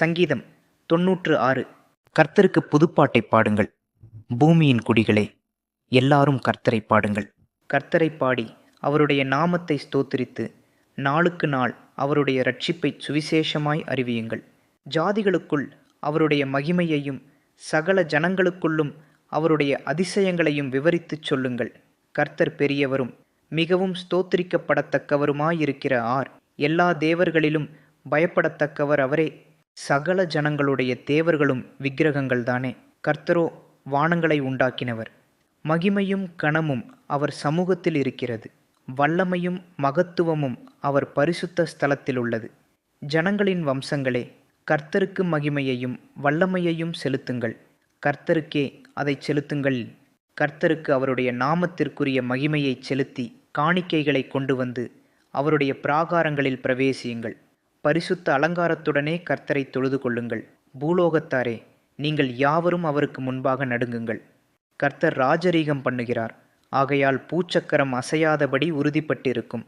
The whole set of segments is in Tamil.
சங்கீதம் தொன்னூற்று ஆறு. கர்த்தருக்கு புதுப்பாட்டை பாடுங்கள். பூமியின் குடிகளே எல்லாரும் கர்த்தரை பாடுங்கள். கர்த்தரை பாடி அவருடைய நாமத்தை ஸ்தோத்திரித்து நாளுக்கு நாள் அவருடைய ரட்சிப்பை சுவிசேஷமாய் அறிவியுங்கள். ஜாதிகளுக்குள் அவருடைய மகிமையையும் சகல ஜனங்களுக்குள்ளும் அவருடைய அதிசயங்களையும் விவரித்துச் சொல்லுங்கள். கர்த்தர் பெரியவரும் மிகவும் ஸ்தோத்திரிக்கப்படத்தக்கவருமாயிருக்கிற ஆர். எல்லா தேவர்களிலும் பயப்படத்தக்கவர் அவரே. சகல ஜனங்களுடைய தேவர்களும் விக்கிரகங்கள்தானே. கர்த்தரோ வானங்களை உண்டாக்கினவர். மகிமையும் கணமும் அவர் சமூகத்தில் இருக்கிறது. வல்லமையும் மகத்துவமும் அவர் பரிசுத்த ஸ்தலத்தில் உள்ளது. ஜனங்களின் வம்சங்களே கர்த்தருக்கு மகிமையையும் வல்லமையையும் செலுத்துங்கள். கர்த்தருக்கே அதை செலுத்துங்கள். கர்த்தருக்கு அவருடைய நாமத்திற்குரிய மகிமையை செலுத்தி காணிக்கைகளை கொண்டு வந்து அவருடைய பிராகாரங்களில் பிரவேசியுங்கள். பரிசுத்த அலங்காரத்துடனே கர்த்தரை தொழுது கொள்ளுங்கள். பூலோகத்தாரே நீங்கள் யாவரும் அவருக்கு முன்பாக நடுங்குங்கள். கர்த்தர் ராஜரீகம் பண்ணுகிறார். ஆகையால் பூச்சக்கரம் அசையாதபடி உறுதிப்பட்டிருக்கும்.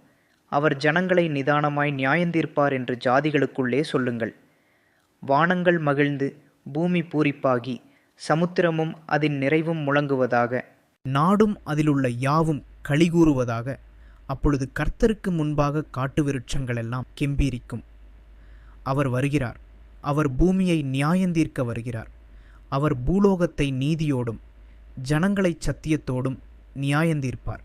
அவர் ஜனங்களை நிதானமாய் நியாயந்தீர்ப்பார் என்று ஜாதிகளுக்குள்ளே சொல்லுங்கள். வானங்கள் மகிழ்ந்து பூமி பூரிப்பாகி சமுத்திரமும் அதன் நிறைவும் முழங்குவதாக. நாடும் அதிலுள்ள யாவும் களிகூறுவதாக அப்பொழுது கர்த்தருக்கு முன்பாக காட்டு விருட்சங்களெல்லாம் கெம்பீரிக்கும். அவர் வருகிறார். அவர் பூமியை நியாயந்தீர்க்க வருகிறார். அவர் பூலோகத்தை நீதியோடும் ஜனங்களை சத்தியத்தோடும் நியாயந்தீர்ப்பார்.